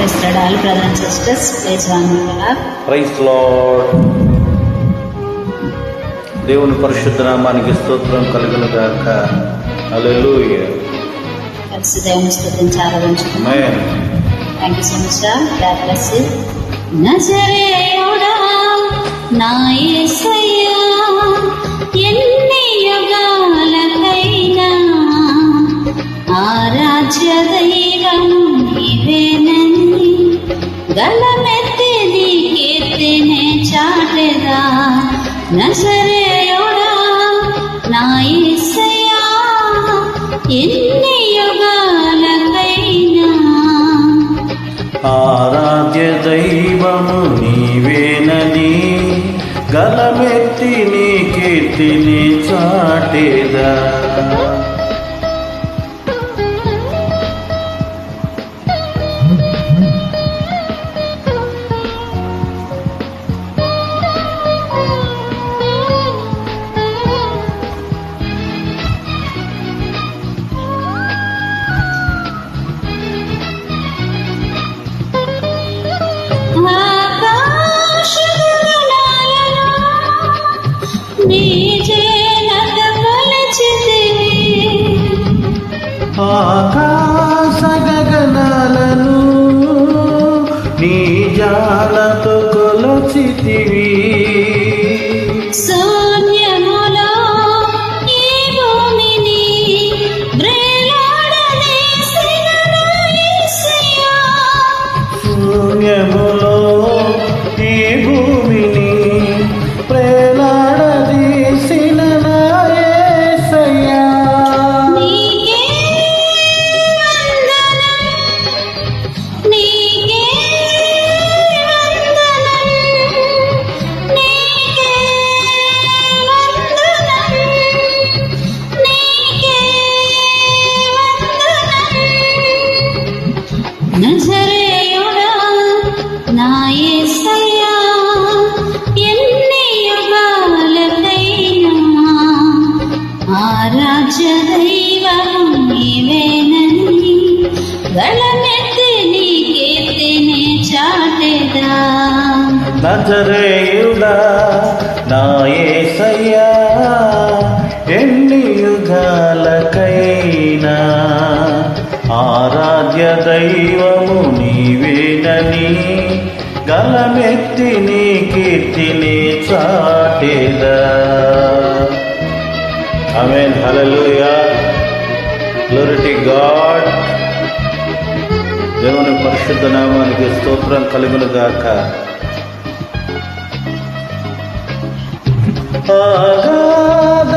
Praise the Lord, all brothers and sisters. Praise one another. Praise lord. దేవుని పరిశుద్ధ నామానికి స్తోత్రం కలుగును గాక హల్లెలూయా. కలిసి దేవుని స్థుతించి ఆరాధించుకున్నాం ఆమేన్ thank you so much God bless you నజరేయుడా నా యేసయ్యా ఎన్ని యుగాలకైనా ఆరాధ్య దైవం నీవేనని గలమెత్తి నీ కీర్తినే చాటెదా. నజరేయుడా నా యేసయ్యా ఎన్ని యుగాలకైనా. ఆరాధ్య దైవము నీవేనని గలమెత్తి నీ కీర్తిని చాటేదా. ఆకాశ గగనాలను నీ జాలతో కొలచితివి. నా ఎన్ని యుగాలకైనా ఆరాధ్య దైవం నీవేనని గళమెత్తి నీ చాటెదా. నజరేయుడా నా ఎన్ని యుగాలకైనా. ఆరాధ్య దైవము నీవేనని గలమెత్తి నీ కీర్తిని చాటేదా. ఆమేన్ హల్లెలూయా గ్లోరీ గాడ్ దేవుని పరిశుద్ధ నామానికి స్తోత్రం కలుగును గాక ఆగాధ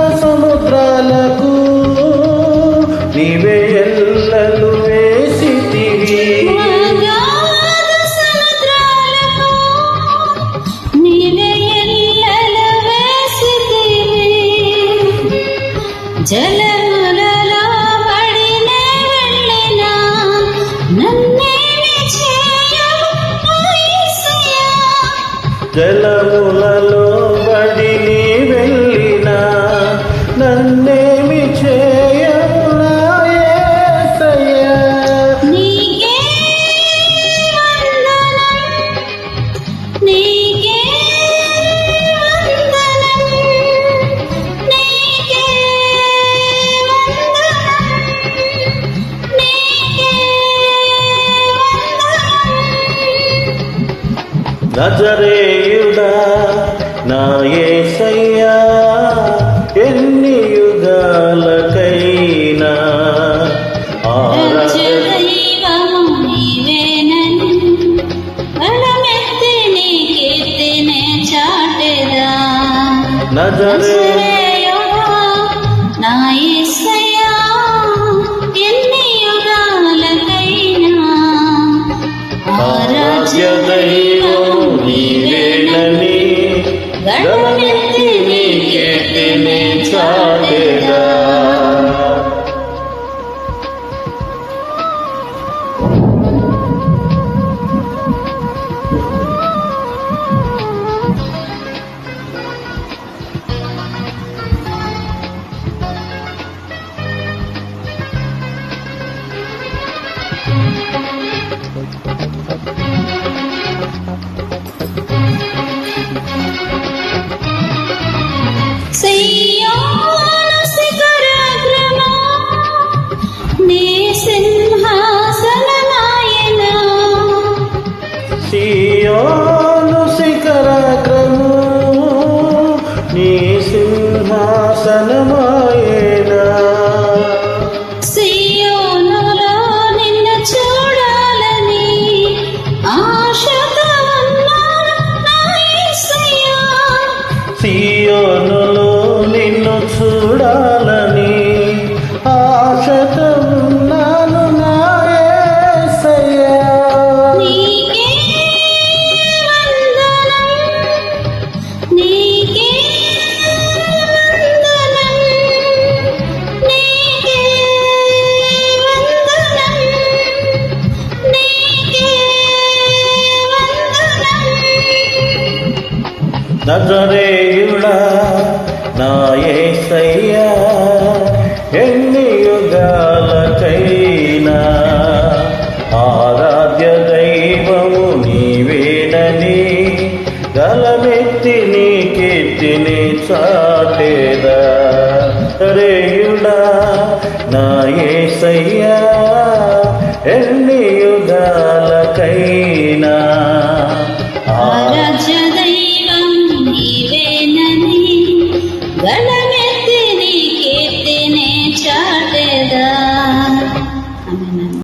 జలములలో పడిన వెళ్ళినా నన్నేమి జలములలో నజరేయుడా నా యేసయ్యా ఎన్ని యుగాలకైనా. నజరే నజరేయుడా నా యేసయ్యా ఎన్ని యుగాలకైనా ఆరాధ్య దైవము నీవేనని గలమెత్తి నీ కీర్తిని చాటేదా. రేయుడా నా యేసయ్యా